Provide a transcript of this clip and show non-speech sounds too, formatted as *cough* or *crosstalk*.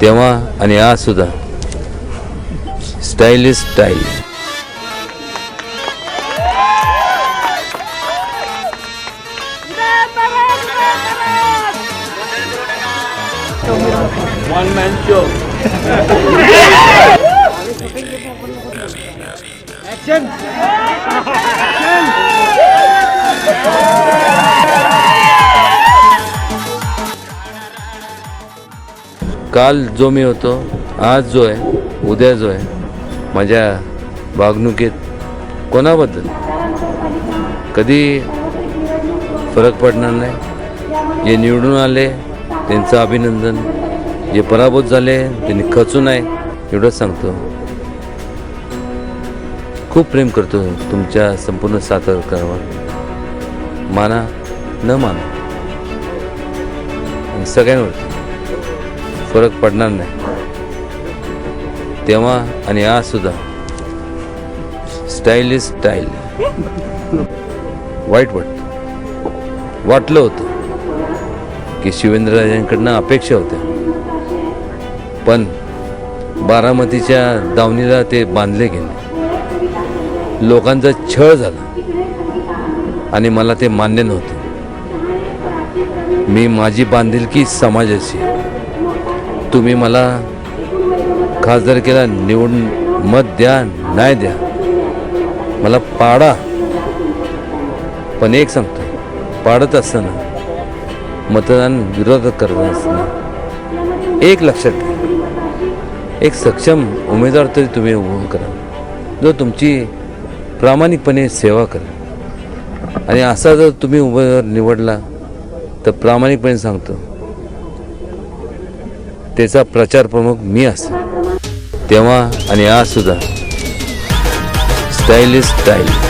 तेव्हा आणि आज सुद्धा style is style One man show. *laughs* काल जो मी होतो आज जो आहे उद्या जो आहे माझ्या वागणुकीत कोणाबद्दल कधी फरक पडणार नाही. जे निवडून आले त्यांचं अभिनंदन. जे पराभूत झाले त्यांनी खचू नये एवढंच सांगतो. खूप प्रेम करतो तुमच्या संपूर्ण सातारकरावर. माना न माना. आणि सगळ्यांवरती फरक पडणार नाही. तेव्हा आणि आज सुद्धा. स्टाईल इज स्टाईल वाईट वाटत वाटलं होतं की शिवेंद्रराजांकडनं अपेक्षा होत्या. पण बारामतीच्या दावणीला ते बांधले गेले. लोकांचा छळ झाला. आणि मला ते मान्य नव्हतं. मी माझी बांधिलकी समाजाची. तुम्ही मला खासदारकीला निवडून मत द्या नाही द्या. मला पाडा. पण एक सांगतो पाडत असताना मतदान विरोध करत असताना एक लक्षात घ्या. एक सक्षम उमेदवार तरी तुम्ही उभं करा. जो तुमची प्रामाणिकपणे सेवा करा. आणि असा जर तुम्ही उमेदवार निवडला तर प्रामाणिकपणे सांगतो त्याचा प्रचार प्रमुख मी अस. तेव्हा आणि आज सुद्धा. Style is style